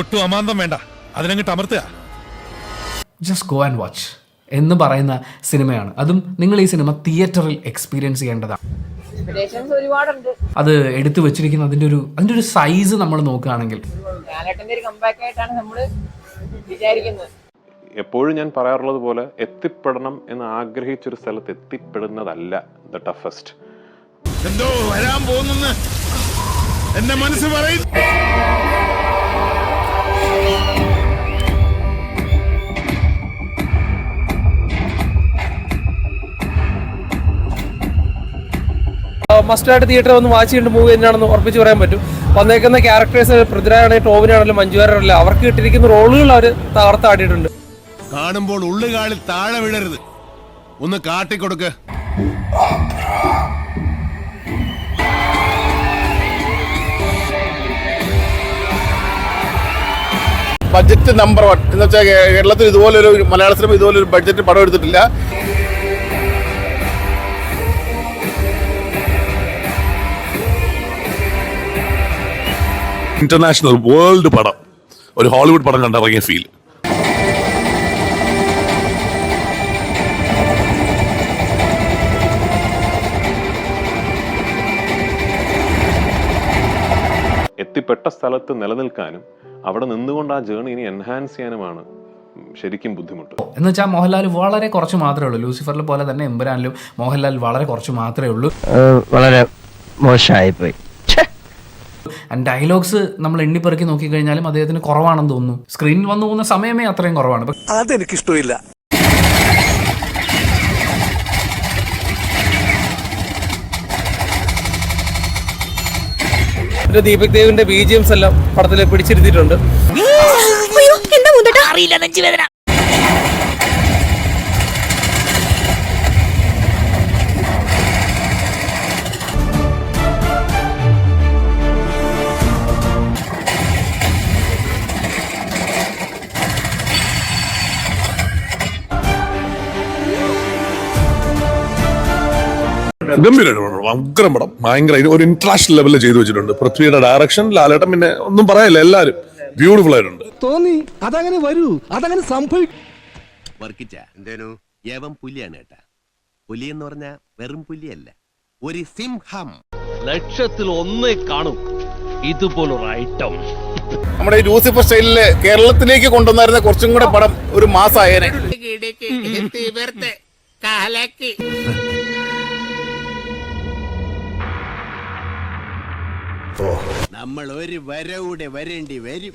ഒട്ടും അമാന്തം വേണ്ട. അതിനങ്ങിട്ട് അമർത്തുക ജസ്റ്റ് ഗോ ആൻഡ് വാച്ച് എന്ന് പറയുന്ന സിനിമയാണ്. അതും നിങ്ങൾ ഈ സിനിമ തിയേറ്ററിൽ എക്സ്പീരിയൻസ് ചെയ്യേണ്ടതാണ്. അത് എടുത്തു വെച്ചിരിക്കുന്ന അതിന്റെ ഒരു അതിന്റെ ഒരു സൈസ് നമ്മൾ നോക്കുകയാണെങ്കിൽ. ലാലേട്ടന്റെ ഒരു ആയിട്ടാണ് നമ്മൾ വിചാരിക്കുന്നത്. എപ്പോഴും ഞാൻ പറയാറുള്ളത് പോലെ എത്തിപ്പെടണം എന്ന് ആഗ്രഹിച്ചൊരു സ്ഥലത്ത് എത്തിപ്പെടുന്നതല്ല ദ ടഫസ്റ്റ് എന്തോ വരാൻ പോകുന്നു എന്റെ മനസ്സ് പറയും മസ്റ്റായിട്ട് തിയേറ്റർ വന്ന് വാച്ച് ചെയ്യേണ്ട മൂവി തന്നെയാണെന്ന് ഉറപ്പിച്ച് പറയാൻ പറ്റും. വന്നേക്കുന്ന ക്യാരക്ടേഴ്സ് പൃഥ്വിരാജാണെങ്കിലും ടോവിനാണെങ്കിലും മഞ്ജുവാരാണെങ്കിലും അവർക്ക് കിട്ടിയിരിക്കുന്ന റോളുകൾ അവർ തകർത്താടിയിട്ടുണ്ട്. കാണുമ്പോൾ ഉള്ളുകാലിൽ താഴെ വിടരുത് ഒന്ന് കാട്ടിക്കൊടുക്ക്. ബഡ്ജറ്റ് നമ്പർ വൺ എന്ന് വെച്ചാൽ കേരളത്തിൽ ഇതുപോലൊരു മലയാള സിനിമ ഇതുപോലൊരു ബഡ്ജറ്റ് പടം എടുത്തിട്ടില്ല. ഇന്റർനാഷണൽ വേൾഡ് പടം. ഒരു ഹോളിവുഡ് പടം കണ്ടിറങ്ങിയ ഫീൽ എത്തിപ്പെട്ട സ്ഥലത്ത് നിലനിൽക്കാനും അവിടെ നിന്നുകൊണ്ട് ആ ജേണി ഇനി എൻഹാൻസ് ചെയ്യാനുമാണ് ശരിക്കും ബുദ്ധിമുട്ട്. എന്ന് വെച്ചാൽ മോഹൻലാൽ വളരെ കുറച്ച് മാത്രമേ ഉള്ളൂ. ലൂസിഫറിൽ പോലെ തന്നെ എമ്പുരാനിലും മോഹൻലാൽ വളരെ കുറച്ച് മാത്രമേ ഉള്ളൂ. വളരെ മോശമായിപ്പോയി ആൻഡ് ഡയലോഗ്സ് നമ്മൾ എണ്ണിപ്പെറുക്കി നോക്കിക്കഴിഞ്ഞാലും അദ്ദേഹത്തിന് കുറവാണെന്ന് തോന്നുന്നു. സ്ക്രീനിൽ വന്നു പോകുന്ന സമയമേ അത്രയും കുറവാണ്. അതെനിക്ക് ഇഷ്ടമില്ല പിന്നെ ദീപക് ദേവിന്റെ ബി ജി എംസ് എല്ലാം പടത്തിൽ പിടിച്ചിരുത്തിയിട്ടുണ്ട്. അയ്യോ എന്താ മുന്തട്ടാ അറിയില്ല നെഞ്ചുവേദന. ഗംഭീരമായിട്ട് പടം ഉഗ്രം പടം. ഭയങ്കര ഒരു ഇന്റർനാഷണൽ ലെവലിൽ ചെയ്തു വെച്ചിട്ടുണ്ട്. പൃഥ്വിയുടെ ഡയറക്ഷൻ ലാലേട്ടൻ പിന്നെ ഒന്നും പറയല്ല എല്ലാരും ബ്യൂട്ടിഫുൾ ആയിട്ടുണ്ട്. തോന്നി അതങ്ങനെ വരൂ അതങ്ങനെ സംഭവിക്കും വർക്കിച്ച എന്തേനു? യവം പുലിയാണ് കേട്ടാ പുലി എന്ന് പറഞ്ഞ വെറും പുലിയല്ല ഒരു സിംഹം. ലക്ഷത്തിൽ ഒന്നേ കാണും. ഇതുപോലൊരു ഐറ്റം നമ്മുടെ ഈ ലൂസിഫർ സ്റ്റൈലിൽ കേരളത്തിലേക്ക് കൊണ്ടുവന്നായിരുന്ന കുറച്ചും കൂടെ പടം ഒരു മാസമായേനെ നമ്മൾ ഒരു വരവൂടെ വരേണ്ടി വരും.